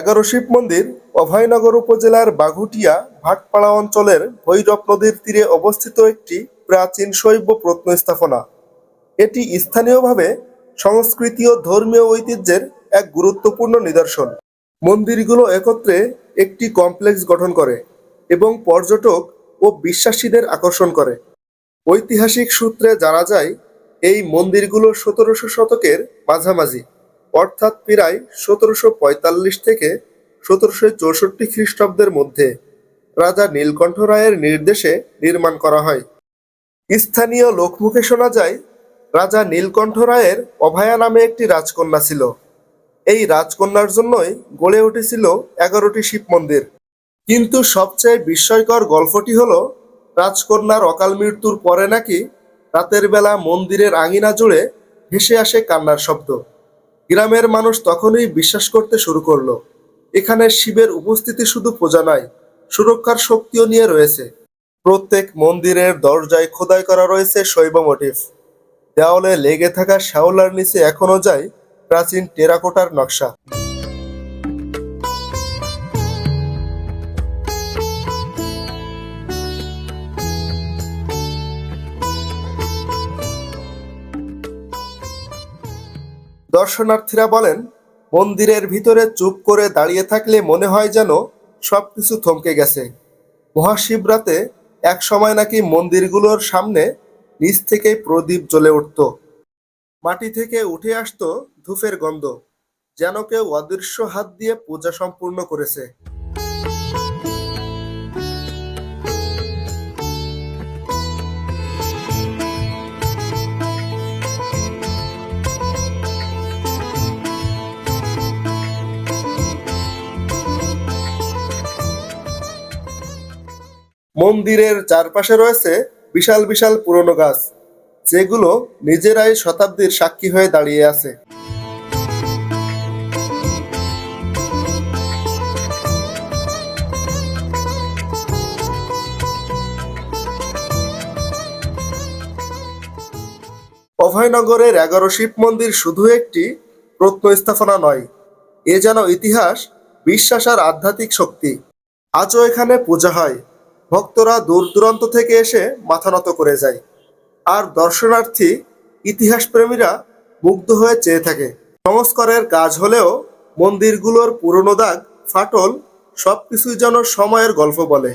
এগারো শিব মন্দির অভয়নগর উপজেলার বাঘুটিয়া ভাটপাড়া অঞ্চলের ভৈরব নদীর তীরে অবস্থিত একটি প্রাচীন শৈব প্রত্নস্থাপনা। এটি স্থানীয়ভাবে সংস্কৃতি ও ধর্মীয় ঐতিহ্যের এক গুরুত্বপূর্ণ নিদর্শন। মন্দিরগুলো একত্রে একটি কমপ্লেক্স গঠন করে এবং পর্যটক ও বিশ্বাসীদের আকর্ষণ করে। ঐতিহাসিক সূত্রে জানা যায়, এই মন্দিরগুলো সতেরোশো শতকের মাঝামাঝি। অর্থাৎ প্রায় সতেরোশো পঁয়তাল্লিশ থেকে সতেরোশো চৌষট্টি খ্রিস্টাব্দের মধ্যে রাজা নীলকণ্ঠ রায়ের নির্দেশে নির্মাণ করা হয়। স্থানীয় লোকমুখে শোনা যায়, রাজা নীলকণ্ঠ রায়ের অভয়া নামে একটি রাজকন্যা ছিল। এই রাজকন্যার জন্যই গড়ে উঠেছিল এগারোটি শিব মন্দির। কিন্তু সবচেয়ে বিস্ময়কর গল্পটি হল, রাজকন্যার অকাল মৃত্যুর পরে নাকি রাতের বেলা মন্দিরের আঙিনা জুড়ে ভেসে আসে কান্নার শব্দ। গ্রামের মানুষ তখনই বিশ্বাস করতে শুরু করল। এখানে শিবের উপস্থিতি শুধু পূজা নয় সুরক্ষার শক্তিও নিয়ে রয়েছে। প্রত্যেক মন্দিরের দরজায় খোদাই করা রয়েছে শৈব মোটিফ। দেওয়ালে লেগে থাকা শ্যাওলার নিচে এখনও যায় প্রাচীন টেরাকোটার নকশা। দর্শনার্থীরা বলেন, মন্দিরের ভিতরে চুপ করে দাঁড়িয়ে থাকলে মনে হয় যেন সবকিছু থমকে গেছে। মহাশিবরাতে এক সময় নাকি মন্দিরগুলোর সামনে নিচ থেকেই প্রদীপ জ্বলে উঠত। মাটি থেকে উঠে আসতো ধূপের গন্ধ, যেন কেউ অদৃশ্য হাত দিয়ে পূজা সম্পূর্ণ করেছে। মন্দিরের চারপাশে রয়েছে বিশাল বিশাল পুরনো গাছ, যেগুলো নিজেরাই শতাব্দীর সাক্ষী হয়ে দাঁড়িয়ে আছে। অভয়নগরের এগারো শিব মন্দির শুধু একটি প্রত্নস্থাপনা নয়, এ যেন ইতিহাস, বিশ্বাস আর আধ্যাত্মিক শক্তি। আজও এখানে পূজা হয়। ভক্তরা দূর দূরান্ত থেকে এসে মাথা নত করে যায়। আর দর্শনার্থী ইতিহাস প্রেমীরা মুগ্ধ হয়ে চেয়ে থাকে। সংস্কারের কাজ হলেও মন্দিরগুলোর পুরনো দাগ, ফাটল, সবকিছুই যেন সময়ের গল্প বলে।